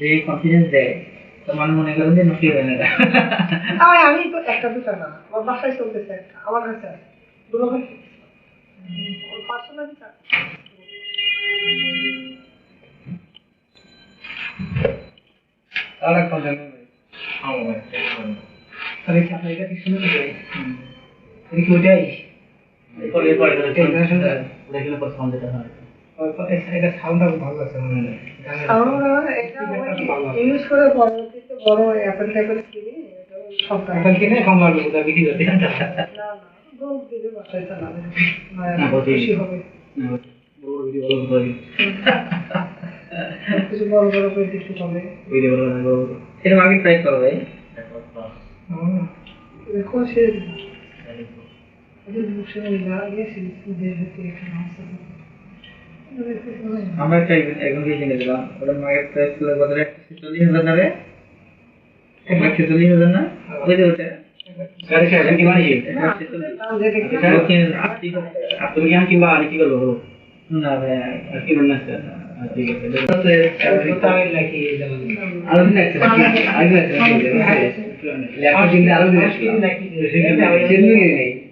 যে কনফিডেন্স দেয়। তো মানুষ মনে করেন যে নকলি হয় না। আর আমি তো একটা দুটা না আমার বাসায় চলতেছে একটা আমার কাছে আছে। দুটো ভাই পার্সোনাল কথা নেই তাহলে কি আপনার এটা কি শুনে নেবে? এটা কি ওটাই? পরে পরে কিনা যেটা হয়। এটা সাউন্ডটা ভালো আছে মনে হয়। গানের এটা ইউজ করে পরবর্তীতে বড় অ্যাপেল টাইপের কিনি এটা এখন কিনে কম লাগবে ওটা বিক্রি করতে। না না রোগ দিলে বাসায় চালাবে না, বটেই। খুশি হবে। বড় বড় ভিডিও বড় বড় কিছু বড় বড় করে দেখতে হবে ভিডিও বড় বড় বড়। এটা মার্কেট প্রাইস কত ভাই? দেখো সে যদি বুঝে না গেছি দেশ থেকে এখানে আসছে আমরা একটা দিয়ে কিনে দিলাম। ওটা মার্কেট প্রাইস ছিল কত রে? ছেচল্লিশ হাজার না রে? এক লাখ ছেচল্লিশ হাজার না? ওই যে ওটা। কি আর আর তুমি কি কিংবা আর কি করব না ভাই, আর কি। বলনা আছে ঠিক আছে আরও দিন আছে আরও দিন আছে আরও দিন আছে। নেই মানে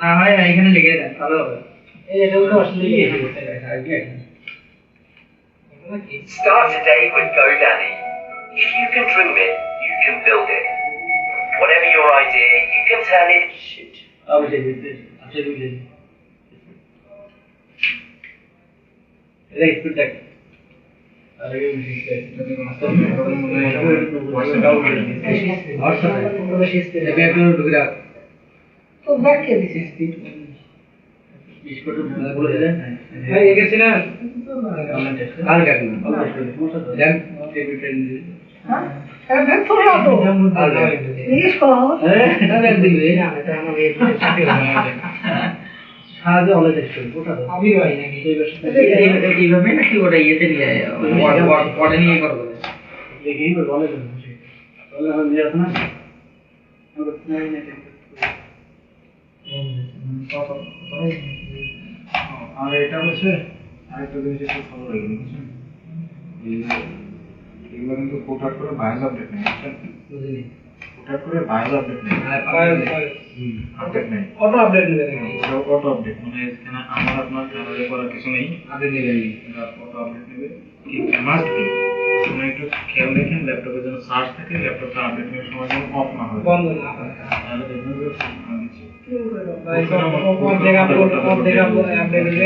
না ভাই এখানে লিখে দেন ভালো হবে এগুলো আসলে Start today with GoDaddy. If you can dream it, you can build it. Whatever your idea, you can turn it. Shit. অবশ্যই আসলে বুঝে এটা স্পিড দেখ আরে তো ব্যাগ কে দিছে ভাই এগেছি না আর গাছ না দেন হ্যাঁ এটা ব্যাগ তো না তো আর জিজ্ঞেস করো সাহায্য হলে দেখতে ওটা তো ভাই নাকি এইভাবে নাকি ওটা ইয়েতে নিয়ে পটে দেখি বলে না আর এটা হচ্ছে আরেকটা জিনিস একটু ভালো লাগে বুঝছেন এগুলো কিন্তু কোটার করে ভাইরাল আপডেট নেই বুঝিনি কোটার করে ভাইরাল আপডেট নেই আপডেট নেই অটো আপডেট নেবে নাকি অটো আপডেট মানে এখানে আমার আপনার কারোর করার কিছু নেই আপডেট নেবেন অটো আপডেট নেবে কি মাস্ট বি আপনি একটু খেয়াল রেখেন ল্যাপটপে যেন সার্চ থাকে ল্যাপটপটা আপডেট নেওয়ার সময় যেন অফ না হয় বন্ধ না হয় তাহলে দেখবেন যে আমি দিচ্ছি কি